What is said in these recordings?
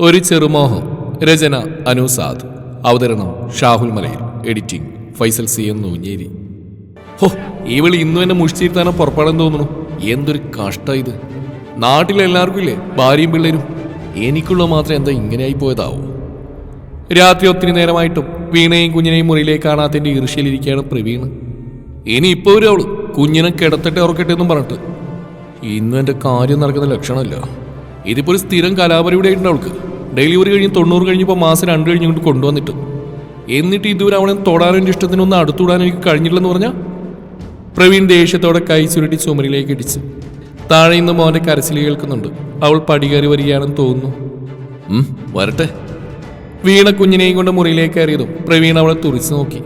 ഒരു ചെറുമോഹം. രചന അനുസാദ് അവതരണം Shahul Malayil. Editing Faisal C M Noonjeri. ഹോ ഈ വിളി ഇന്നും എന്നെ മുഷിച്ചിരുത്താനോ പുറപ്പാടെന്ന് തോന്നുന്നു. എന്തൊരു കഷ്ട ഇത്. നാട്ടിലെല്ലാവർക്കും ഇല്ലേ? ഭാര്യയും പിള്ളേരും. എനിക്കുള്ള മാത്രം എന്താ ഇങ്ങനെയായി പോയതാവോ. രാത്രി ഒത്തിരി നേരമായിട്ടും വീണയും കുഞ്ഞിനെയും മുറിയിലേക്ക് കാണാത്തതിന്റെ ഈർഷ്യയിലിരിക്കുകയാണ് പ്രവീണ്. ഇനി ഇപ്പോൾ ഒരു അവൾ കുഞ്ഞിനെ കിടത്തട്ടെ ഉറക്കട്ടെ എന്നും പറഞ്ഞിട്ട്. ഇന്നും എന്റെ കാര്യം നടക്കുന്ന ലക്ഷണമല്ല. ഇതിപ്പോ ഒരു സ്ഥിരം കലാപരിപാടി ആയിട്ടുണ്ട് അവൾക്ക്. ഡെലിവറി കഴിഞ്ഞ് തൊണ്ണൂറ് കഴിഞ്ഞപ്പോൾ മാസം രണ്ട് കഴിഞ്ഞ് ഇങ്ങോട്ട് കൊണ്ടുവന്നിട്ട്. എന്നിട്ട് ഇതുവരെ അവളെ തൊടാനും ഇഷ്ടത്തിനൊന്നും അടുത്തുവിടാൻ എനിക്ക് കഴിഞ്ഞിട്ടില്ലെന്ന് പറഞ്ഞാൽ പ്രവീൺ ദേഷ്യത്തോടെ കൈ ചുരുട്ടി ചുമരിലേക്ക് ഇടിച്ച്. താഴെ നിന്ന് മോന്റെ കരച്ചിൽ കേൾക്കുന്നുണ്ട്. അവൾ പടികയറി വരികയാണെന്ന് തോന്നുന്നു. വരട്ടെ. വീണ കുഞ്ഞിനെയും കൊണ്ട് മുറിയിലേക്ക് കയറിയതും പ്രവീൺ അവളെ തുറിച്ചു നോക്കി.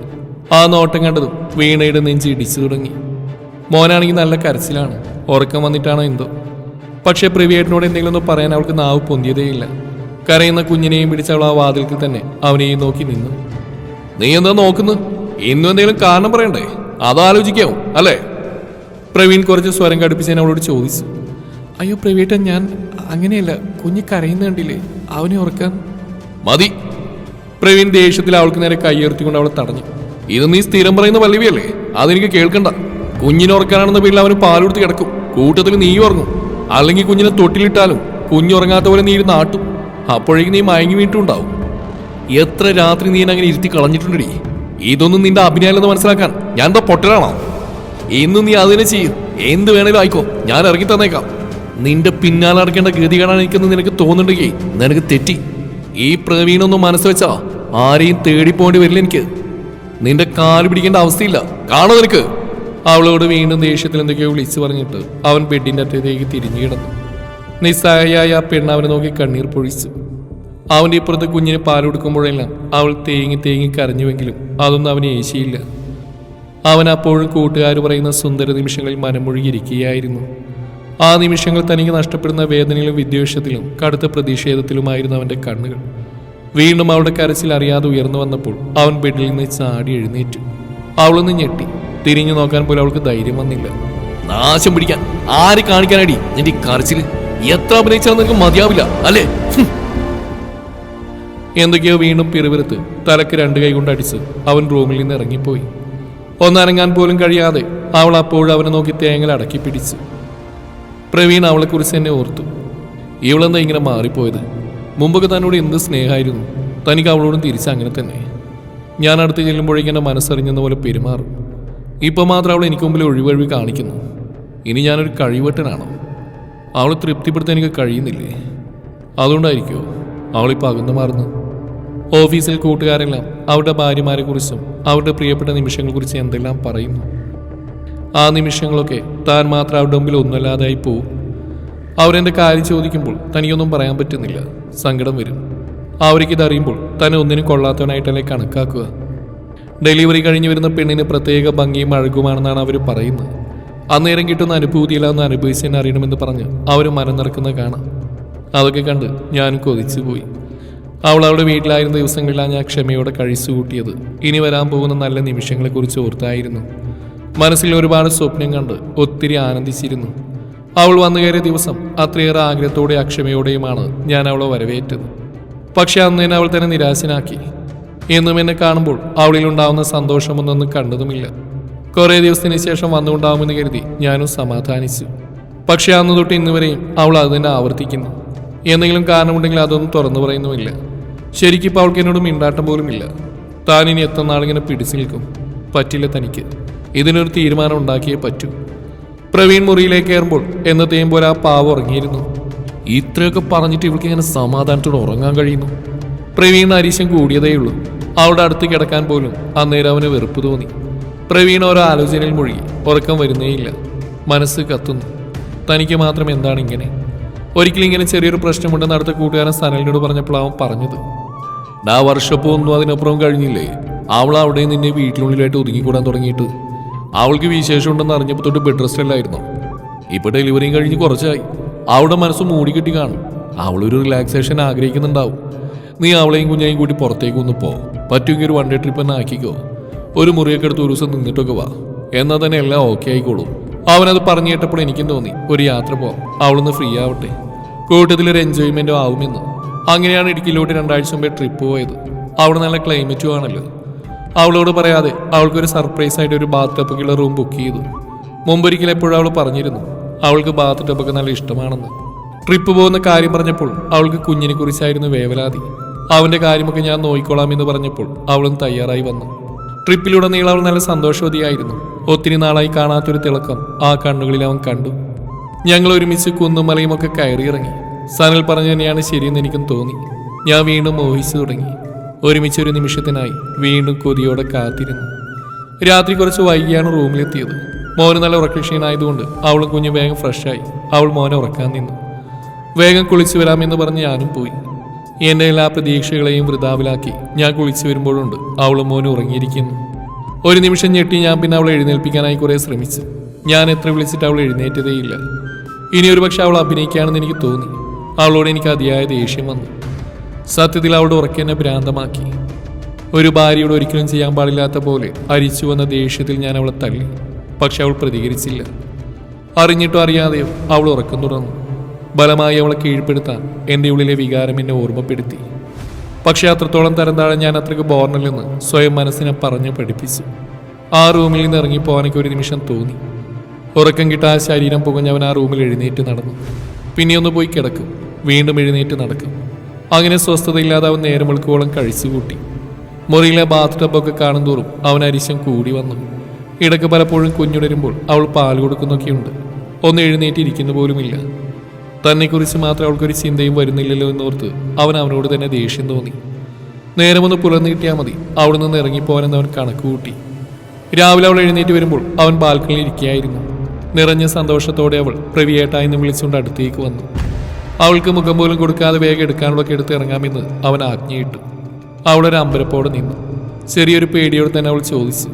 ആ നോട്ടം കണ്ടതും വീണയുടെ നെഞ്ച് ഇടിച്ചു തുടങ്ങി. മോനാണെങ്കിൽ നല്ല കരച്ചിലാണ്. ഉറക്കം വന്നിട്ടാണോ എന്തോ? പക്ഷേ പ്രിവിയേട്ടിനോട് എന്തെങ്കിലും ഒന്ന് പറയാൻ അവൾക്ക് നാവ് പൊന്തിയതേയില്ല കരയുന്ന കുഞ്ഞിനെയും പിടിച്ച് അവൾ ആ വാതിൽക്ക് തന്നെ അവനെയും നോക്കി നിന്നു. നീ എന്താ നോക്കുന്നു? ഇന്നും എന്തെങ്കിലും കാരണം പറയണ്ടേ? അതാലോചിക്കാവും അല്ലേ? പ്രവീൺ കുറച്ച് സ്വരം കടുപ്പിച്ച് അവളോട് ചോദിച്ചു. അയ്യോ പ്രവീട്ടൻ ഞാൻ അങ്ങനെയല്ല. കുഞ്ഞ് കരയുന്ന കണ്ടില്ലേ? അവനെ ഓർക്കാൻ. മതി. പ്രവീൺ ദേഷ്യത്തിൽ അവൾക്ക് നേരെ കൈയുയർത്തിക്കൊണ്ട് അവളെ തടഞ്ഞു. ഇത് നീ സ്ഥിരം പറയുന്ന പല്ലവിയല്ലേ? അതെനിക്ക് കേൾക്കണ്ട. കുഞ്ഞിനെ ഉറക്കാനാണെന്ന പേരിൽ അവന് പാലുകൊടുത്ത് കിടക്കും. കൂട്ടത്തിൽ നീ ഉറങ്ങും. അല്ലെങ്കിൽ കുഞ്ഞിനെ തൊട്ടിലിട്ടാലും കുഞ്ഞുറങ്ങാത്ത പോലെ നീ ഇരുന്ന് ആട്ടും അപ്പോഴേക്കും നീ മയങ്ങി വീട്ടുണ്ടാവും എത്ര രാത്രി നീ അങ്ങനെ ഇരുത്തി കളഞ്ഞിട്ടുണ്ടടി. ഇതൊന്നും നിന്റെ അഭിനയമല്ലെന്ന് മനസ്സിലാക്കാൻ ഞാൻ എന്താ പൊട്ടലാണോ ഇന്നും നീ അതിനെ ചെയ്യും. എന്ത് വേണേലും ആയിക്കോ. ഞാൻ ഇറങ്ങി തന്നേക്കാം. നിന്റെ പിന്നാലെ അടക്കേണ്ട ഗതി കാണാൻ എനിക്കൊന്ന് നിനക്ക് തോന്നുന്നുണ്ടെങ്കിൽ നിനക്ക് തെറ്റി. ഈ പ്രവീണൊന്നും മനസ്സ് വെച്ചാ ആരെയും തേടിപ്പോണ്ടി വരില്ല എനിക്ക്. നിന്റെ കാൽ പിടിക്കേണ്ട അവസ്ഥയില്ല. കാണോ നിനക്ക്? അവളോട് വീണ്ടും ദേഷ്യത്തിൽ എന്തൊക്കെയോ വിളിച്ചു പറഞ്ഞിട്ട് അവൻ ബെഡിന്റെ അറ്റത്തേക്ക് തിരിഞ്ഞു കിടന്നു. നിസ്സഹായായ ആ പെണ്ണ് അവനെ നോക്കി കണ്ണീർ പൊഴിച്ചു. അവന്റെ ഇപ്പുറത്ത് കുഞ്ഞിന് പാൽ കൊടുക്കുമ്പോഴെല്ലാം അവൾ തേങ്ങി തേങ്ങി കരഞ്ഞുവെങ്കിലും അതൊന്നും അവന് ഏശിയില്ല. അവൻ അപ്പോഴും കൂട്ടുകാർ പറയുന്ന സുന്ദര നിമിഷങ്ങളിൽ മനമൊഴുകിയിരിക്കുകയായിരുന്നു ആ നിമിഷങ്ങൾ തനിക്ക് നഷ്ടപ്പെടുന്ന വേദനയിലും വിദ്വേഷത്തിലും കടുത്ത പ്രതിഷേധത്തിലുമായിരുന്നു അവന്റെ കണ്ണുകൾ. വീണ്ടും അവളുടെ കരച്ചിൽ അറിയാതെ ഉയർന്നു വന്നപ്പോൾ അവൻ ബെഡിൽ നിന്ന് ചാടി എഴുന്നേറ്റു. അവളൊന്ന് ഞെട്ടി. തിരിഞ്ഞു നോക്കാൻ പോലും അവൾക്ക് ധൈര്യം വന്നില്ല. നാശം പിടിക്കാൻ ആര് കാണിക്കാനടി നിന്റെ ഈ കരച്ചിൽ? എത്ര അഭിനയിച്ചാൽ നിനക്ക് മതിയാവില്ല അല്ലേ. എന്തൊക്കെയോ വീണ്ടും പിറുപിറുത്ത് തലക്ക് രണ്ട് കൈ കൊണ്ട് അടിച്ച് അവൻ റൂമിൽ നിന്ന് ഇറങ്ങിപ്പോയി. ഒന്നിറങ്ങാൻ പോലും കഴിയാതെ അവൾ അപ്പോഴും അവനെ നോക്കി തേങ്ങൽ അടക്കി പിടിച്ചു. പ്രവീൺ അവളെക്കുറിച്ച് എന്നെ ഓർത്തു. ഇവളെന്താ ഇങ്ങനെ മാറിപ്പോയത്? മുമ്പൊക്കെ തന്നോട് എന്ത് സ്നേഹമായിരുന്നു? തനിക്ക് അവളോടും തിരിച്ച് അങ്ങനെ തന്നെ. ഞാൻ അടുത്ത് ചെല്ലുമ്പോഴേക്കും എന്റെ മനസ്സറിഞ്ഞെന്ന പെരുമാറും. ഇപ്പം മാത്രം അവൾ എനിക്ക് മുമ്പിൽ ഒഴിവഴിവ് കാണിക്കുന്നു. ഇനി ഞാനൊരു കഴിവട്ടനാണോ? അവളെ തൃപ്തിപ്പെടുത്താൻ എനിക്ക് കഴിയുന്നില്ലേ? അതുകൊണ്ടായിരിക്കുമോ അവളിപ്പോൾ അകന്നു മാറുന്നു ഓഫീസിൽ കൂട്ടുകാരെല്ലാം അവരുടെ ഭാര്യമാരെക്കുറിച്ചും അവരുടെ പ്രിയപ്പെട്ട നിമിഷങ്ങളെക്കുറിച്ച് എന്തെല്ലാം പറയുന്നു? ആ നിമിഷങ്ങളൊക്കെ താൻ മാത്രം അവരുടെ മുമ്പിൽ ഒന്നുമല്ലാതായി പോവും. അവരെന്റെ കാര്യം ചോദിക്കുമ്പോൾ തനിക്കൊന്നും പറയാൻ പറ്റുന്നില്ല. സങ്കടം വരും. അവർക്ക് അറിയുമ്പോൾ തന്നെ ഒന്നിനും കൊള്ളാത്തവനായിട്ടല്ലേ കണക്കാക്കുക. ഡെലിവറി കഴിഞ്ഞ് വരുന്ന പെണ്ണിന് പ്രത്യേക ഭംഗിയും അഴകുമാണെന്നാണ് അവർ പറയുന്നത്. അന്നേരം കിട്ടുന്ന അനുഭൂതിയില്ല എന്ന് അനുഭവിച്ച് തന്നെ അറിയണമെന്ന് പറഞ്ഞ് അവർ മരം നിറക്കുന്ന കാണാം. അതൊക്കെ കണ്ട് ഞാൻ കൊതിച്ചു പോയി. അവൾ അവളുടെ വീട്ടിലായിരുന്ന ദിവസങ്ങളിലാണ് ഞാൻ ക്ഷമയോടെ കഴിച്ചു കൂട്ടിയത്. ഇനി വരാൻ പോകുന്ന നല്ല നിമിഷങ്ങളെക്കുറിച്ച് ഓർത്തായിരുന്നു. മനസ്സിൽ ഒരുപാട് സ്വപ്നം കണ്ട് ഒത്തിരി ആനന്ദിച്ചിരുന്നു. അവൾ വന്നു കയറിയ ദിവസം അത്രയേറെ ആഗ്രഹത്തോടെ അക്ഷമയോടെയുമാണ് ഞാൻ അവളെ വരവേറ്റത്. പക്ഷെ അന്ന് തന്നെ അവൾ തന്നെ നിരാശനാക്കി. എന്നും എന്നെ കാണുമ്പോൾ അവളിൽ ഉണ്ടാവുന്ന സന്തോഷമൊന്നും കണ്ടതുമില്ല. കുറേ ദിവസത്തിന് ശേഷം വന്നുകൊണ്ടാവുമെന്ന് കരുതി ഞാനും സമാധാനിച്ചു. പക്ഷെ അന്ന് തൊട്ട് ഇന്ന് വരെയും അവൾ അത് തന്നെ ആവർത്തിക്കുന്നു. എന്തെങ്കിലും കാരണമുണ്ടെങ്കിൽ അതൊന്നും തുറന്നു പറയുന്നുമില്ല. ശരിക്കും അവൾക്ക് എന്നോട് മിണ്ടാട്ടം പോലുമില്ല. താൻ ഇനി എത്ര നാളിങ്ങനെ പിടിച്ചു നിൽക്കും? പറ്റില്ല തനിക്ക്. ഇതിനൊരു തീരുമാനം ഉണ്ടാക്കിയേ പറ്റൂ. പ്രവീൺ മുറിയിലേക്ക് കയറുമ്പോൾ എന്നത്തെയും പോലെ ആ പാവം ഉറങ്ങിയിരുന്നു. ഇത്രയൊക്കെ പറഞ്ഞിട്ട് ഇവൾക്ക് ഇങ്ങനെ സമാധാനത്തോടെ ഉറങ്ങാൻ കഴിയുന്നു? പ്രവീൺ അരീശം കൂടിയതേയുള്ളൂ. അവളുടെ അടുത്ത് കിടക്കാൻ പോലും അന്നേരം അവന് വെറുപ്പ് തോന്നി. പ്രവീൺ ഓരോ ആലോചനയിൽ മുഴുകി. ഉറക്കം വരുന്നേയില്ല. മനസ്സ് കത്തുന്നു. തനിക്ക് മാത്രം എന്താണ് ഇങ്ങനെ? ഒരിക്കലും ഇങ്ങനെ ചെറിയൊരു പ്രശ്നമുണ്ടെന്ന് അടുത്ത കൂട്ടുകാരൻ സനലിനോട് പറഞ്ഞപ്പോൾ അവൻ പറഞ്ഞത്. ഡാ വർഷപ്പോ ഒന്നും അതിനപ്പുറം കഴിഞ്ഞില്ലേ? അവൾ അവിടെ നിന്നെ വീട്ടിനുള്ളിലായിട്ട് ഒതുങ്ങിക്കൂടാൻ തുടങ്ങിയിട്ട്. അവൾക്ക് വിശേഷം ഉണ്ടെന്ന് അറിഞ്ഞപ്പോൾ തൊട്ട് ബെഡ് റെസ്റ്റ് അല്ലായിരുന്നു ഇപ്പൊ ഡെലിവറിയും കഴിഞ്ഞ് കുറച്ചായി. അവളുടെ മനസ്സ് മൂടിക്കെട്ടി കാണും. അവളൊരു റിലാക്സേഷൻ ആഗ്രഹിക്കുന്നുണ്ടാവും. നീ അവളെയും കുഞ്ഞായും കൂട്ടി പുറത്തേക്ക് ഒന്ന് പോ. പറ്റുമെങ്കിൽ ഒരു വൺ ഡേ ട്രിപ്പ് തന്നെ ആക്കിക്കോ. ഒരു മുറിയൊക്കെ എടുത്ത് ഒരു ദിവസം നിന്നിട്ടൊക്കെ വാ. എന്നാൽ തന്നെ എല്ലാം ഓക്കെ ആയിക്കോളൂ. അവനത് പറഞ്ഞു കേട്ടപ്പോൾ എനിക്കും തോന്നി ഒരു യാത്ര പോവാം. അവളൊന്ന് ഫ്രീ ആവട്ടെ. കൂട്ടത്തിലൊരു എൻജോയ്മെന്റും ആവുമെന്ന് അങ്ങനെയാണ് ഇടുക്കിയിലോട്ട് രണ്ടാഴ്ച മുമ്പേ ട്രിപ്പ് പോയത്. അവിടെ നല്ല ക്ലൈമറ്റും ആണല്ലോ. അവളോട് പറയാതെ അവൾക്കൊരു സർപ്രൈസ് ആയിട്ട് ഒരു ബാത്ത് ടപ്പൊക്കെയുള്ള റൂം ബുക്ക് ചെയ്തു. മുമ്പൊരിക്കൽ എപ്പോഴും അവൾ പറഞ്ഞിരുന്നു അവൾക്ക് ബാത്ത് ടപ്പൊക്കെ നല്ല ഇഷ്ടമാണെന്ന്. ട്രിപ്പ് പോകുന്ന കാര്യം പറഞ്ഞപ്പോൾ അവൾക്ക് കുഞ്ഞിനെ കുറിച്ചായിരുന്നു വേവലാതി. അവന്റെ കാര്യമൊക്കെ ഞാൻ നോക്കിക്കോളാം എന്ന് പറഞ്ഞപ്പോൾ അവളും തയ്യാറായി വന്നു. ട്രിപ്പിലുടനീളം അവൾ നല്ല സന്തോഷവതിയായിരുന്നു. ഒത്തിരി നാളായി കാണാത്തൊരു തിളക്കം ആ കണ്ണുകളിൽ അവൻ കണ്ടു. ഞങ്ങൾ ഒരുമിച്ച് കുന്നും മലയും ഒക്കെ കയറിയിറങ്ങി. സനൽ പറഞ്ഞു തന്നെയാണ് ശരിയെന്ന് എനിക്കും തോന്നി. ഞാൻ വീണ്ടും മോഹിച്ചു തുടങ്ങി. ഒരുമിച്ച് ഒരു നിമിഷത്തിനായി വീണ്ടും കൊതിയോടെ കാത്തിരുന്നു. രാത്രി കുറച്ച് വൈകിയാണ് റൂമിലെത്തിയത്. മോന് നല്ല ഉറക്കക്ഷീണായതുകൊണ്ട് അവളും കുഞ്ഞ് വേഗം ഫ്രഷായി. അവൾ മോനെ ഉറക്കാൻ നിന്നു. വേഗം കുളിച്ചു വരാമെന്ന് പറഞ്ഞ് ഞാനും പോയി. എന്റെ എല്ലാ പ്രതീക്ഷകളെയും വൃതാവിലാക്കി. ഞാൻ കുളിച്ചു വരുമ്പോഴുണ്ട്. അവളും മോനും ഉറങ്ങിയിരിക്കുന്നു. ഒരു നിമിഷം ഞെട്ടി ഞാൻ പിന്നെ അവളെ എഴുന്നേൽപ്പിക്കാനായി കുറെ ശ്രമിച്ചു. ഞാൻ എത്ര വിളിച്ചിട്ട് അവൾ എഴുന്നേറ്റതേയില്ല. ഇനി ഒരു പക്ഷെ അവൾ അഭിനയിക്കുകയാണെന്ന് എനിക്ക് തോന്നി. അവളോട് എനിക്ക് അതിയായ ദേഷ്യം വന്നു. സത്യത്തിൽ അവളുടെ ഉറക്കെന്നെ ഭ്രാന്തമാക്കി. ഒരു ഭാര്യയോട് ഒരിക്കലും ചെയ്യാൻ പാടില്ലാത്ത പോലെ അരിച്ചു വന്ന ദേഷ്യത്തിൽ ഞാൻ അവളെ തള്ളി. പക്ഷെ അവൾ പ്രതികരിച്ചില്ല. അറിഞ്ഞിട്ടും അറിയാതെയോ അവൾ ഉറക്കം തുടർന്നു ബലമായി അവളെ കീഴ്പ്പെടുത്താൻ എന്റെ ഉള്ളിലെ വികാരം എന്നെ ഓർമ്മപ്പെടുത്തി. പക്ഷേ അത്രത്തോളം തരം താഴെ ഞാൻ അത്രയ്ക്ക് ബോർണല്ലെന്ന് സ്വയം മനസ്സിനെ പറഞ്ഞ് പഠിപ്പിച്ചു. ആ റൂമിൽ നിന്ന് ഇറങ്ങിപ്പോവാനൊക്കെ ഒരു നിമിഷം തോന്നി. ഉറക്കം കിട്ടാതെ ശരീരം പുകഞ്ഞവൻ ആ റൂമിൽ എഴുന്നേറ്റ് നടന്നു. പിന്നെ ഒന്ന് പോയി കിടക്കും. വീണ്ടും എഴുന്നേറ്റ് നടക്കും. അങ്ങനെ സ്വസ്ഥതയില്ലാതെ അവൻ നേരം വെളുക്കുവോളം കഴിച്ചുകൂട്ടി മുറിയിലെ ബാത്ത് ടബൊക്കെ കാണും തോറും അവൻ അരിശം കൂടി വന്നു. ഇടയ്ക്ക് പലപ്പോഴും കുഞ്ഞുടരുമ്പോൾ അവൾ പാൽ കൊടുക്കുന്നൊക്കെയുണ്ട്. ഒന്ന് എഴുന്നേറ്റ് ഇരിക്കുന്ന പോലുമില്ല. തന്നെക്കുറിച്ച് മാത്രം അവൾക്കൊരു ചിന്തയും വരുന്നില്ലല്ലോ എന്നോർത്ത് അവൻ അവനോട് തന്നെ ദേഷ്യം തോന്നി. നേരമൊന്ന് പുലർന്നിട്ടിയാൽ മതി. അവിടെ നിന്ന് ഇറങ്ങിപ്പോവാനെന്ന് അവൻ കണക്ക് കൂട്ടി. രാവിലെ അവൾ എഴുന്നേറ്റ് വരുമ്പോൾ അവൻ ബാൽക്കണിയിൽ ഇരിക്കുകയായിരുന്നു. നിറഞ്ഞ സന്തോഷത്തോടെ അവൾ പ്രവിയേട്ടായി എന്ന് വിളിച്ചുകൊണ്ട് അടുത്തേക്ക് വന്നു. അവൾക്ക് മുഖം പോലും കൊടുക്കാതെ വേഗം എടുക്കാനുള്ളൊക്കെ എടുത്ത് ഇറങ്ങാമെന്ന് അവൻ ആജ്ഞയിട്ടു. അവളൊരു അമ്പരപ്പോടെ നിന്നു. ചെറിയൊരു പേടിയോടെ തന്നെ അവൾ ചോദിച്ചു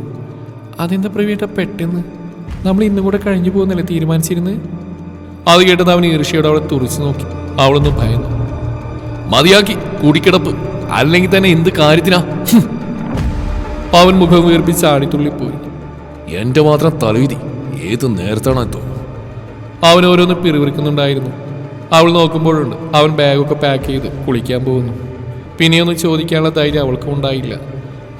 അതെന്താ പ്രവിയേട്ട പെട്ടെന്ന്? നമ്മൾ ഇന്നും കൂടെ കഴിഞ്ഞു പോകുന്നല്ലേ തീരുമാനിച്ചിരുന്നത് അത് കേട്ടത് അവൻ ഈർഷ്യയോടെ അവളെ തുറച്ചു നോക്കി. അവളൊന്ന് ഭയന്നു. മതിയാക്കി കൂടിക്കിടപ്പ്. അല്ലെങ്കിൽ തന്നെ എന്ത് കാര്യത്തിനാ? അവൻ മുഖം വീർപ്പിച്ച് ആടിത്തുള്ളിപ്പോയി എന്റെ മാത്രം തലവിധി. ഏത് നേരത്താണോ തോന്നുന്നു അവൻ ഓരോന്ന് പിറുവിറുക്കുന്നുണ്ടായിരുന്നു അവൾ നോക്കുമ്പോഴുണ്ട് അവൻ ബാഗൊക്കെ പാക്ക് ചെയ്ത് കുളിക്കാൻ പോകുന്നു. പിന്നെയൊന്നും ചോദിക്കാനുള്ള ധൈര്യം അവൾക്കും ഉണ്ടായില്ല.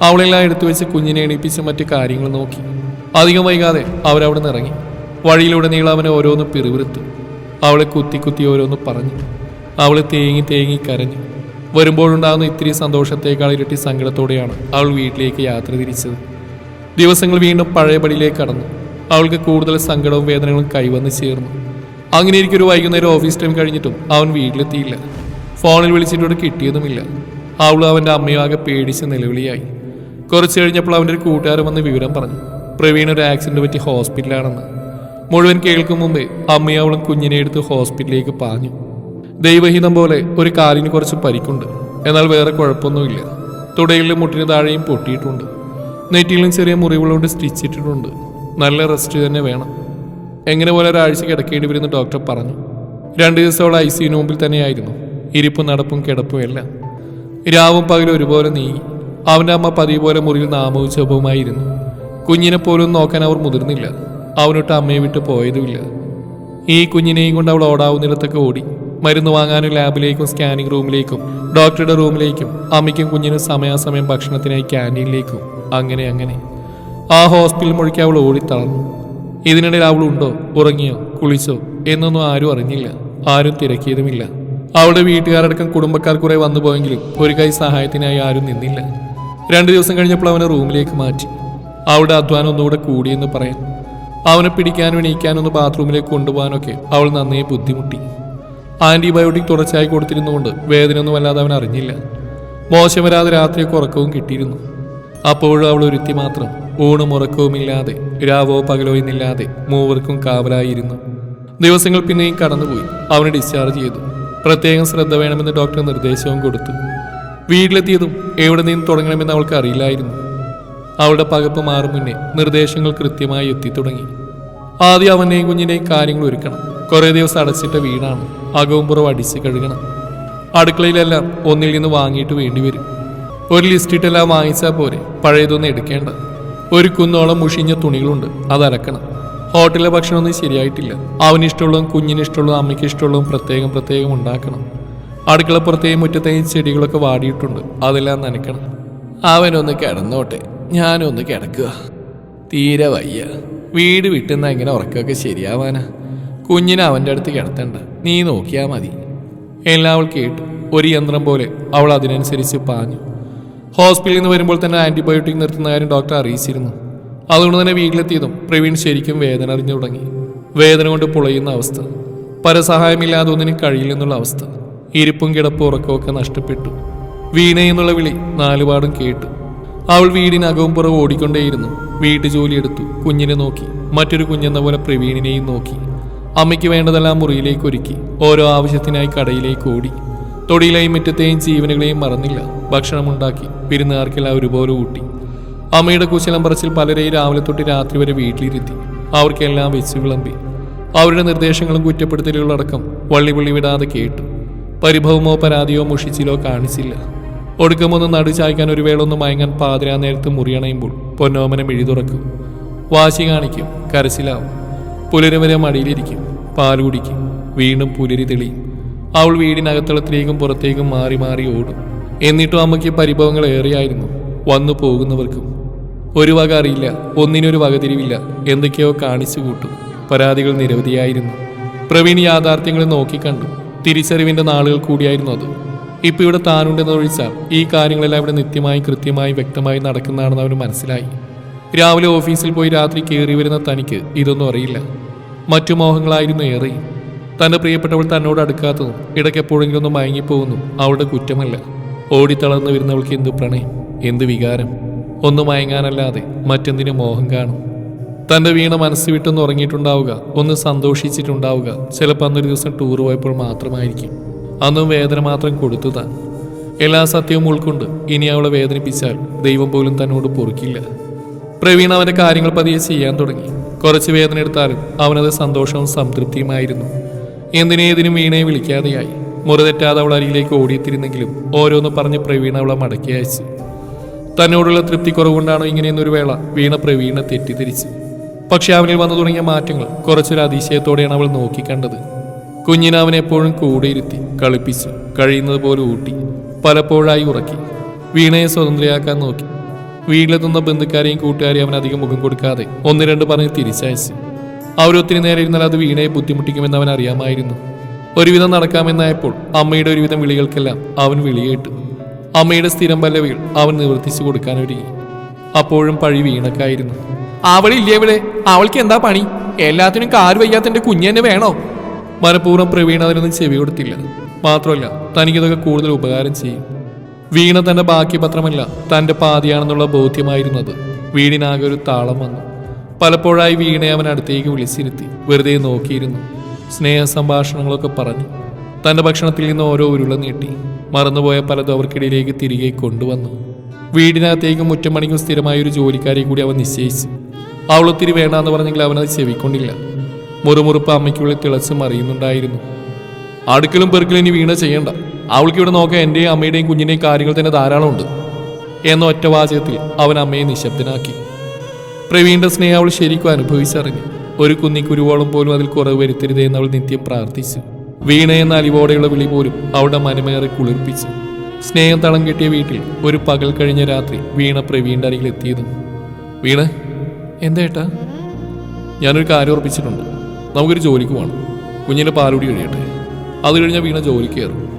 അവളെല്ലാം എടുത്തു വെച്ച് കുഞ്ഞിനെ എണീപ്പിച്ച് മറ്റു കാര്യങ്ങൾ നോക്കി. അധികം വൈകാതെ അവരവിടെ നിന്ന് ഇറങ്ങി. വഴിയിലൂടെ നീളം അവനെ ഓരോന്ന് പിറുവിറുത്തു അവളെ കുത്തി കുത്തി ഓരോന്ന് പറഞ്ഞു. അവൾ തേങ്ങി തേങ്ങി കരഞ്ഞു. വരുമ്പോഴുണ്ടാകുന്ന ഇത്തിരി സന്തോഷത്തേക്കാൾ ഇരട്ടി സങ്കടത്തോടെയാണ് അവൾ വീട്ടിലേക്ക് യാത്ര തിരിച്ചത്. ദിവസങ്ങൾ വീണ്ടും പഴയപടിയിലേക്ക് കടന്നു. അവൾക്ക് കൂടുതൽ സങ്കടവും വേദനകളും കൈവന്ന് ചേർന്നു. അങ്ങനെ എനിക്കൊരു വൈകുന്നേരം ഓഫീസ് ടൈം കഴിഞ്ഞിട്ടും അവൻ വീട്ടിലെത്തിയില്ല. ഫോണിൽ വിളിച്ചിട്ടോട് കിട്ടിയതുമില്ല. അവൾ അവന്റെ അമ്മയാകെ പേടിച്ച് നിലവിളിയായി. കുറച്ച് കഴിഞ്ഞപ്പോൾ അവന്റെ ഒരു കൂട്ടുകാരൻ വന്ന് വിവരം പറഞ്ഞു. പ്രവീൺ ഒരു ആക്സിഡന്റ് പറ്റി ഹോസ്പിറ്റലാണെന്ന് മുഴുവൻ കേൾക്കും മുമ്പേ അമ്മയും അവളും കുഞ്ഞിനെ എടുത്ത് ഹോസ്പിറ്റലിലേക്ക് പാഞ്ഞു. ദൈവഹിതം പോലെ ഒരു കാലിന് കുറച്ച് പരിക്കുണ്ട്. എന്നാൽ വേറെ കുഴപ്പമൊന്നുമില്ല. തുടയിലും മുട്ടിന് താഴെയും പൊട്ടിയിട്ടുണ്ട്. നെറ്റിയിലും ചെറിയ മുറിവുകളോട് സ്റ്റിച്ച് ഇട്ടിട്ടുണ്ട്. നല്ല റെസ്റ്റ് തന്നെ വേണം. എങ്ങനെ പോലെ ഒരാഴ്ച കിടക്കേണ്ടി വരുന്ന ഡോക്ടർ പറഞ്ഞു. രണ്ട് ദിവസം അവൾ ഐ സിയുന് മുമ്പിൽ തന്നെയായിരുന്നു. ഇരിപ്പും നടപ്പും കിടപ്പും എല്ലാം. രാവും പകലും ഒരുപോലെ നീങ്ങി. അവന്റെ അമ്മ പതിവ് പോലെ മുറിയിൽ നാമവും ശുഭവുമായിരുന്നു കുഞ്ഞിനെ പോലും നോക്കാൻ അവർ മുതിർന്നില്ല. അവനൊട്ട് അമ്മയെ വിട്ട് പോയതുമില്ല. ഈ കുഞ്ഞിനെയും കൊണ്ട് അവൾ ഓടാവുന്നിടത്തൊക്കെ ഓടി. മരുന്ന് വാങ്ങാനും ലാബിലേക്കും സ്കാനിംഗ് റൂമിലേക്കും ഡോക്ടറുടെ റൂമിലേക്കും അമ്മയ്ക്കും കുഞ്ഞിനും സമയാസമയം ഭക്ഷണത്തിനായി ക്യാന്റീനിലേക്കും. അങ്ങനെ അങ്ങനെ. ആ ഹോസ്പിറ്റൽ മുഴുക്കി അവൾ ഓടിത്തളർന്നു ഇതിനിടയിൽ അവൾ ഉണ്ടോ ഉറങ്ങിയോ കുളിച്ചോ എന്നൊന്നും ആരും അറിഞ്ഞില്ല. ആരും തിരക്കിയതുമില്ല. അവളുടെ വീട്ടുകാരടക്കം കുടുംബക്കാർ കുറെ വന്നു പോയെങ്കിലും ഒരു കൈ സഹായത്തിനായി ആരും നിന്നില്ല. രണ്ടു ദിവസം കഴിഞ്ഞപ്പോൾ അവനെ റൂമിലേക്ക് മാറ്റി. അവളുടെ അധ്വാനം ഒന്നുകൂടെ കൂടിയെന്ന് പറയാം. അവനെ പിടിക്കാനും എണീക്കാനും ഒന്ന് ബാത്റൂമിലേക്ക് കൊണ്ടുപോകാനൊക്കെ അവൾ നന്നേ ബുദ്ധിമുട്ടി. ആന്റിബയോട്ടിക് തുടർച്ചയായി കൊടുത്തിരുന്നുകൊണ്ട് വേദനയൊന്നും അല്ലാതെ അവൻ അറിഞ്ഞില്ല. മോശം വരാതെ രാത്രിയൊക്കെ ഉറക്കവും കിട്ടിയിരുന്നു. അപ്പോഴും അവൾ ഒരുത്തി മാത്രം ഊണും ഉറക്കവുമില്ലാതെ രാവോ പകലോ എന്നില്ലാതെ മൂവർക്കും കാവലായിരുന്നു. ദിവസങ്ങൾ പിന്നെയും കടന്നുപോയി. അവനെ ഡിസ്ചാർജ് ചെയ്തു. പ്രത്യേകം ശ്രദ്ധ വേണമെന്ന് ഡോക്ടർ നിർദ്ദേശവും കൊടുത്തു. വീട്ടിലെത്തിയതും എവിടെ നിന്ന് തുടങ്ങണമെന്ന് അവൾക്ക് അറിയില്ലായിരുന്നു. അവളുടെ പകപ്പ് മാറും മുന്നേ നിർദ്ദേശങ്ങൾ കൃത്യമായി എത്തിത്തുടങ്ങി ആദ്യം അവനെയും കുഞ്ഞിനെയും കാര്യങ്ങൾ ഒരുക്കണം. കുറേ ദിവസം അടച്ചിട്ട വീടാണ്. അകവും പുറവും അടിച്ച് കഴുകണം. അടുക്കളയിലെല്ലാം ഒന്നിൽ നിന്ന് വാങ്ങിയിട്ട് വേണ്ടി വരും. ഒരു ലിസ്റ്റ് ഇട്ടെല്ലാം വാങ്ങിച്ചാൽ പോരെ? പഴയതൊന്നും എടുക്കേണ്ട. ഒരു കുന്നോളം മുഷിഞ്ഞ തുണികളുണ്ട്. അത് അലക്കണം ഹോട്ടലിലെ ഭക്ഷണമൊന്നും ശരിയായിട്ടില്ല. അവനിഷ്ടമുള്ളതും കുഞ്ഞിനിഷ്ടമുള്ളതും അമ്മയ്ക്ക് ഇഷ്ടമുള്ളതും പ്രത്യേകം പ്രത്യേകം ഉണ്ടാക്കണം. അടുക്കളപ്പുറത്തെയും മുറ്റത്തെയും ചെടികളൊക്കെ വാടിയിട്ടുണ്ട്. അതെല്ലാം നനയ്ക്കണം. അവനൊന്ന് കിടന്നോട്ടെ. ഞാനൊന്ന് കിടക്കുക തീരെ വയ്യ. വീട് വിട്ടുന്ന എങ്ങനെ ഉറക്കമൊക്കെ ശരിയാവാനാ. കുഞ്ഞിനെ അവന്റെ അടുത്ത് കിടത്തണ്ട. നീ നോക്കിയാൽ മതി. എല്ലാം അവൾ കേട്ടു. ഒരു യന്ത്രം പോലെ അവൾ അതിനനുസരിച്ച് പാഞ്ഞു. ഹോസ്പിറ്റലിൽ നിന്ന് വരുമ്പോൾ തന്നെ ആന്റിബയോട്ടിക് നിർത്തുന്ന കാര്യം ഡോക്ടർ അറിയിച്ചിരുന്നു. അതുകൊണ്ട് തന്നെ വീട്ടിലെത്തിയതും പ്രവീൺ ശരിക്കും വേദന അറിഞ്ഞു തുടങ്ങി. വേദന കൊണ്ട് പുളയുന്ന അവസ്ഥ. പരസഹായമില്ലാതെ ഒന്നിനും കഴിയില്ലെന്നുള്ള അവസ്ഥ. ഇരിപ്പും കിടപ്പും ഉറക്കമൊക്കെ നഷ്ടപ്പെട്ടു. വീണ എന്നുള്ള വിളി നാലുപാടും കേട്ടു. അവൾ വീടിനകവും പുറവും ഓടിക്കൊണ്ടേയിരുന്നു. വീട്ടു ജോലിയെടുത്തു കുഞ്ഞിനെ നോക്കി. മറ്റൊരു കുഞ്ഞെന്ന പോലെ പ്രവീണിനെയും നോക്കി. അമ്മയ്ക്ക് വേണ്ടതെല്ലാം മുറിയിലേക്ക് ഒരുക്കി. ഓരോ ആവശ്യത്തിനായി കടയിലേക്ക് ഓടി. തൊടിയിലെയും മുറ്റത്തെയും ജീവനുകളെയും മറന്നില്ല. ഭക്ഷണമുണ്ടാക്കി പെരുന്നാർക്കെല്ലാം ഒരുപോലെ ഊട്ടി. അമ്മയുടെ കുശലം പറച്ചിൽ പലരെയും രാവിലെ തൊട്ട് രാത്രി വരെ വീട്ടിലിരുത്തി. അവർക്കെല്ലാം വെച്ച് വിളമ്പി. അവരുടെ നിർദ്ദേശങ്ങളും കുറ്റപ്പെടുത്തലുകളടക്കം വള്ളിപുള്ളി വള്ളി പുള്ളി വിടാതെ കേട്ടു. പരിഭവമോ പരാതിയോ മുഷിച്ചിലോ കാണിച്ചില്ല. ഒടുക്കമൊന്ന് നടുചായ്ക്കാൻ ഒരു വേള ഒന്ന് മയങ്ങാൻ പാതിരാ നേരത്ത് മുറിയണയുമ്പോൾ പൊന്നോമനം എഴുതുറക്കും വാശി കാണിക്കും കരച്ചിലാവും. പുലരി വരെ മടിയിലിരിക്കും പാൽ കുടിക്കും വീണ്ടും പുലരി തെളിയും. അവൾ വീടിനകത്തളത്തിലേക്കും പുറത്തേക്കും മാറി മാറി ഓടും. എന്നിട്ടും അമ്മയ്ക്ക് പരിഭവങ്ങൾ ഏറെയായിരുന്നു വന്നു പോകുന്നവർക്കും. ഒരു വക അറിയില്ല ഒന്നിനൊരു വകതിരിവില്ല എന്തൊക്കെയോ കാണിച്ചു കൂട്ടും. പരാതികൾ നിരവധിയായിരുന്നു. പ്രവീൺ യാഥാർത്ഥ്യങ്ങളെ നോക്കിക്കണ്ടു തിരിച്ചറിവിന്റെ നാളുകൾ കൂടിയായിരുന്നു അത്. ഇപ്പൊ ഇവിടെ താനുണ്ടെന്ന് ഒഴിച്ചാൽ ഈ കാര്യങ്ങളെല്ലാം ഇവിടെ നിത്യമായി കൃത്യമായി വ്യക്തമായി നടക്കുന്നതാണെന്ന് അവന് മനസ്സിലായി. രാവിലെ ഓഫീസിൽ പോയി രാത്രി കയറി വരുന്ന തനിക്ക് ഇതൊന്നും അറിയില്ല. മറ്റു മോഹങ്ങളായിരുന്നു ഏറെ. തന്റെ പ്രിയപ്പെട്ടവൾ തന്നോട് അടുക്കാത്തതും ഇടയ്ക്കെപ്പോഴെങ്കിലും ഒന്ന് മയങ്ങിപ്പോകുന്നു അവളുടെ കുറ്റമല്ല. ഓടിത്തളർന്നു വരുന്നവൾക്ക് എന്ത് പ്രണയം എന്ത് വികാരം. ഒന്ന് മയങ്ങാനല്ലാതെ മറ്റെന്തിനു മോഹം കാണും. തന്റെ വീണ മനസ്സ് വിട്ടൊന്ന് ഉറങ്ങിയിട്ടുണ്ടാവുക ഒന്ന് സന്തോഷിച്ചിട്ടുണ്ടാവുക. ചിലപ്പോൾ അന്നൊരു ദിവസം ടൂർ പോയപ്പോൾ മാത്രമായിരിക്കും. അന്നും വേദന മാത്രം കൊടുത്തു താൻ എല്ലാ സത്യവും ഉൾക്കൊണ്ട് ഇനി അവളെ വേദനിപ്പിച്ചാൽ ദൈവം പോലും തന്നോട് പൊറുക്കില്ല. പ്രവീൺ അവന്റെ കാര്യങ്ങൾ പതിയെ ചെയ്യാൻ തുടങ്ങി. കുറച്ച് വേദന എടുത്താലും അവനത് സന്തോഷവും സംതൃപ്തിയുമായിരുന്നു. എന്തിനേതിനും വീണയെ വിളിക്കാതെയായി. മുറി തെറ്റാതെ അവൾ അരിയിലേക്ക് ഓടിയെത്തിരുന്നെങ്കിലും ഓരോന്ന് പറഞ്ഞ് പ്രവീണ അവളെ മടക്കി അയച്ചു. തന്നോടുള്ള തൃപ്തി കുറവുകൊണ്ടാണോ ഇങ്ങനെയെന്നൊരു വേള വീണ പ്രവീണ തെറ്റിദ്ധരിച്ചു. പക്ഷെ അവനിൽ വന്നു തുടങ്ങിയ മാറ്റങ്ങൾ കുറച്ചൊരു അതിശയത്തോടെയാണ് അവൾ നോക്കിക്കണ്ടത്. കുഞ്ഞിനെ അവൻ എപ്പോഴും കൂടെ ഇരുത്തി കളിപ്പിച്ചു കഴിയുന്നത് പോലെ ഊട്ടി പലപ്പോഴായി ഉറക്കി. വീണയെ സ്വതന്ത്രയാക്കാൻ നോക്കി. വീട്ടിലെത്തുന്ന ബന്ധുക്കാരെയും കൂട്ടുകാരെയും അവൻ അധികം മുഖം കൊടുക്കാതെ ഒന്ന് രണ്ട് പറഞ്ഞ് തിരിച്ചയച്ചു. അവരൊത്തിരി നേരെ ഇരുന്നാൽ അത് വീണയെ ബുദ്ധിമുട്ടിക്കുമെന്ന് അവൻ അറിയാമായിരുന്നു. ഒരുവിധം നടക്കാമെന്നായപ്പോൾ അമ്മയുടെ ഒരുവിധം വിളികൾക്കെല്ലാം അവൻ വിളിയേട്ടു. അമ്മയുടെ സ്ഥിരം പല്ലവികൾ അവൻ നിവർത്തിച്ചു കൊടുക്കാൻ ഒരുങ്ങി അപ്പോഴും പഴി വീണക്കായിരുന്നു. അവളില്ലേ ഇവിടെ അവൾക്ക് എന്താ പണി? എല്ലാത്തിനും കാറ് വയ്യാത്തന്റെ കുഞ്ഞെന്നെ വേണോ? മനഃപൂർവം പ്രവീണ അതിനൊന്നും ചെവി കൊടുത്തില്ല. മാത്രമല്ല തനിക്കിതൊക്കെ കൂടുതൽ ഉപകാരം ചെയ്യും. വീണ തന്റെ ബാക്കി പത്രമല്ല തന്റെ പാതിയാണെന്നുള്ള ബോധ്യമായിരുന്നത്. വീടിനാകെ ഒരു താളം വന്നു. പലപ്പോഴായി വീണയെ അവൻ അടുത്തേക്ക് വിളിച്ചിരുത്തി വെറുതെ നോക്കിയിരുന്നു. സ്നേഹ സംഭാഷണങ്ങളൊക്കെ പറഞ്ഞു. തന്റെ ഭക്ഷണത്തിൽ നിന്ന് ഓരോ ഉരുള നീട്ടി മറന്നുപോയ പലതും അവർക്കിടയിലേക്ക് തിരികെ കൊണ്ടുവന്നു. വീടിനകത്തേക്കും മുറ്റം പണിക്കും സ്ഥിരമായ ഒരു ജോലിക്കാരെ കൂടി അവൻ നിശ്ചയിച്ചു. അവളൊത്തിരി വേണമെന്ന് പറഞ്ഞെങ്കിൽ അവനത് ചെവിക്കൊണ്ടില്ല. മുറുമുറുപ്പ് അമ്മയ്ക്കുള്ളിൽ തിളച്ച് മറിയുന്നുണ്ടായിരുന്നു. അടുക്കലും പെറുക്കലും ഇനി വീണ ചെയ്യണ്ട. അവൾക്ക് ഇവിടെ നോക്കാൻ എന്റെയും അമ്മയുടെയും കുഞ്ഞിന്റെയും കാര്യങ്ങൾ തന്നെ ധാരാളമുണ്ട്. എന്ന ഒറ്റ വാചകത്തിൽ അവൻ അമ്മയെ നിശബ്ദനാക്കി. പ്രവീണിന്റെ സ്നേഹം അവൾ ശരിക്കും അനുഭവിച്ചറിഞ്ഞു. ഒരു കുന്നിക്കുരുവോളം പോലും അതിൽ കുറവ് വരുത്തരുതേ എന്ന് അവൾ നിത്യം പ്രാർത്ഥിച്ചു. വീണ എന്ന അലിവോടെയുള്ള വിളി പോലും അവളുടെ മനമേറെ കുളിർപ്പിച്ചു. സ്നേഹം തളം കെട്ടിയ വീട്ടിൽ ഒരു പകൽ കഴിഞ്ഞ രാത്രി വീണ പ്രവീണിന്റെ അരികിൽ വീണ എന്തേട്ടാ ഞാനൊരു കാര്യം ഉറപ്പിച്ചിട്ടുണ്ട്. നമുക്കൊരു ജോലിക്ക് പോകണം. കുഞ്ഞിന്റെ പാലുടി കഴിയട്ടെ. അത് കഴിഞ്ഞാൽ വീണ ജോലിക്ക് കയറും.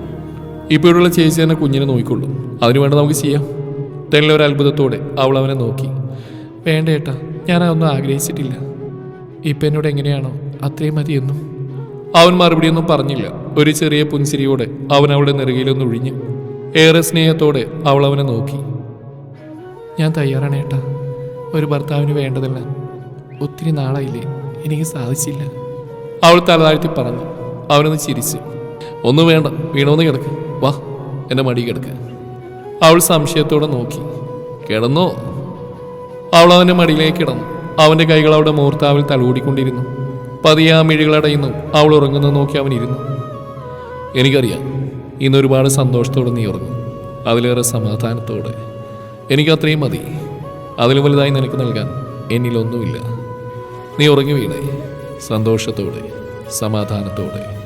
ഇപ്പോൾ ഇവിടെയുള്ള ചേച്ചി തന്നെ കുഞ്ഞിനെ നോക്കിക്കൊള്ളും. അതിനു വേണ്ട നമുക്ക് ചെയ്യാം. തെല്ല ഒരു അത്ഭുതത്തോടെ അവൾ അവനെ നോക്കി. വേണ്ട ഏട്ടാ ഞാൻ അതൊന്നും ആഗ്രഹിച്ചിട്ടില്ല. ഇപ്പം എന്നോട് എങ്ങനെയാണോ അത്രയും മതിയെന്നും. അവൻ മറുപടിയൊന്നും പറഞ്ഞില്ല. ഒരു ചെറിയ പുൻസിരിയോടെ അവൻ അവളുടെ നെറുകയിലൊന്ന് ഒഴിഞ്ഞ് ഏറെ സ്നേഹത്തോടെ അവൾ അവനെ നോക്കി. ഞാൻ തയ്യാറാണ് ഏട്ടാ. ഒരു ഭർത്താവിന് വേണ്ടതല്ല ഒത്തിരി നാളായില്ലേ എനിക്ക് സാധിച്ചില്ല. അവൾ തലതാഴ്ത്തി പറഞ്ഞു അവനൊന്ന് ചിരിച്ചു. ഒന്നും വേണ്ട വീണോന്ന് കിടക്ക്. വാ എന്റെ മടി കിടക്ക്. അവൾ സംശയത്തോടെ നോക്കി. കിടന്നോ? അവൾ അവന്റെ മടിയിലേക്ക് കിടന്നു. അവന്റെ കൈകൾ അവിടെ മൂർത്താവിൽ തലോടിക്കൊണ്ടിരുന്നു. പതിയെ ആ മിഴികളടയുന്നു അവൾ ഉറങ്ങുന്നത് നോക്കി അവൻ ഇരുന്നു. എനിക്കറിയാം. ഇന്ന് ഒരുപാട് സന്തോഷത്തോടെ നീ ഉറങ്ങും. അതിലേറെ സമാധാനത്തോടെ. എനിക്കത്രയും മതി. അതിലും വലുതായി നിനക്ക് നൽകാൻ എന്നിലൊന്നുമില്ല. നീ ഉറങ്ങി വീണേ. സന്തോഷത്തോടെ സമാധാനത്തോടെ.